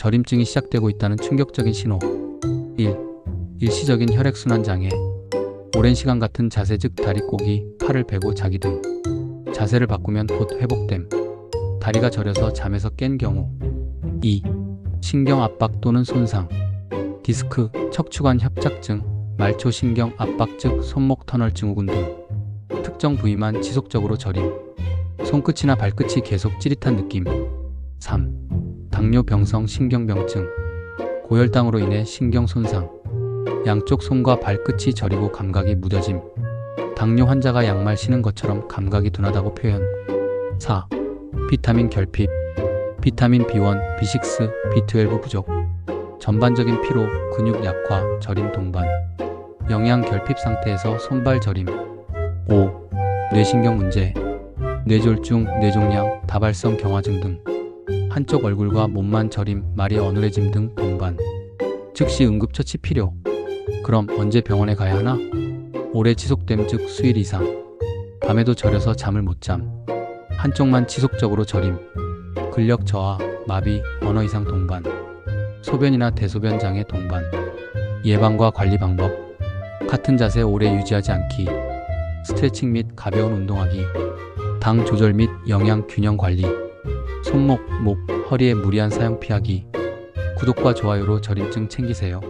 저림증이 시작되고 있다는 충격적인 신호. 1. 일시적인 혈액순환 장애. 오랜 시간 같은 자세 즉 다리 꼬기, 팔을 베고 자기 등. 자세를 바꾸면 곧 회복됨. 다리가 저려서 잠에서 깬 경우. 2. 신경 압박 또는 손상. 디스크, 척추관 협착증, 말초 신경 압박 즉 손목 터널 증후군 등. 특정 부위만 지속적으로 저림. 손끝이나 발끝이 계속 찌릿한 느낌. 3. 당뇨병성 신경병증. 고혈당으로 인해 신경 손상. 양쪽 손과 발끝이 저리고 감각이 무뎌짐. 당뇨 환자가 양말 신은 것처럼 감각이 둔하다고 표현. 4. 비타민 결핍. 비타민 B1, B6, B12 부족. 전반적인 피로, 근육 약화, 저림 동반. 영양 결핍 상태에서 손발 저림. 5. 뇌신경 문제. 뇌졸중, 뇌종양, 다발성 경화증 등. 한쪽 얼굴과 몸만 저림, 말이 어눌해짐 등 동반. 즉시 응급처치 필요. 그럼 언제 병원에 가야 하나? 오래 지속됨 즉 수일 이상. 밤에도 저려서 잠을 못 잠. 한쪽만 지속적으로 저림. 근력 저하, 마비, 언어 이상 동반. 소변이나 대소변 장애 동반. 예방과 관리 방법. 같은 자세 오래 유지하지 않기. 스트레칭 및 가벼운 운동하기. 당 조절 및 영양 균형 관리. 손목, 목, 허리의 무리한 사용 피하기. 구독과 좋아요로 저림증 챙기세요.